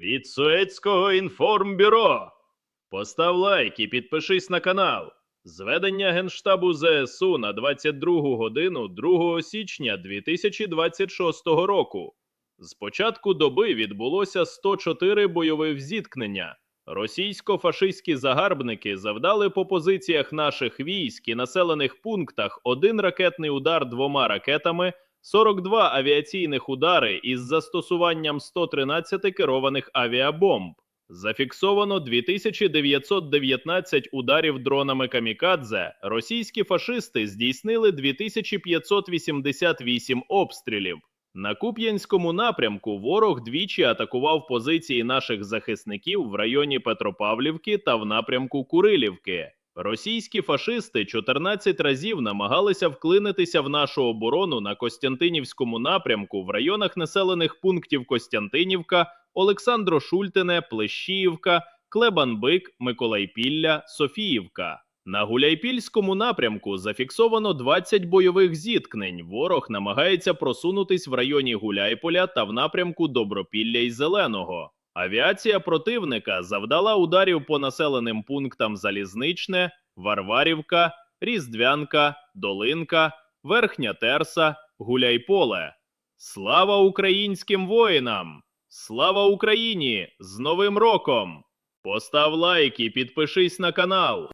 від Суецького інформбюро. Постав лайк і підпишись на канал. Зведення Генштабу ЗСУ на 22 годину 2 січня 2026 року. З початку доби відбулося 104 бойових зіткнення. Російсько-фашистські загарбники завдали по позиціях наших військ і населених пунктах один ракетний удар двома ракетами, 42 авіаційних удари із застосуванням 113 керованих авіабомб. Зафіксовано 2919 ударів дронами камікадзе. Російські фашисти здійснили 2588 обстрілів. На Куп'янському напрямку ворог двічі атакував позиції наших захисників в районі Петропавлівки та в напрямку Курилівки. Російські фашисти 14 разів намагалися вклинитися в нашу оборону на Костянтинівському напрямку в районах населених пунктів Костянтинівка, Олександро-Шультине, Плещіївка, Клебанбик, Миколайпілля, Софіївка. На Гуляйпільському напрямку зафіксовано 20 бойових зіткнень. Ворог намагається просунутись в районі Гуляйполя та в напрямку Добропілля і Зеленого. Авіація противника завдала ударів по населеним пунктам Залізничне, Варварівка, Різдвянка, Долинка, Верхня Терса, Гуляйполе. Слава українським воїнам! Слава Україні! З Новим роком! Постав лайк і підпишись на канал.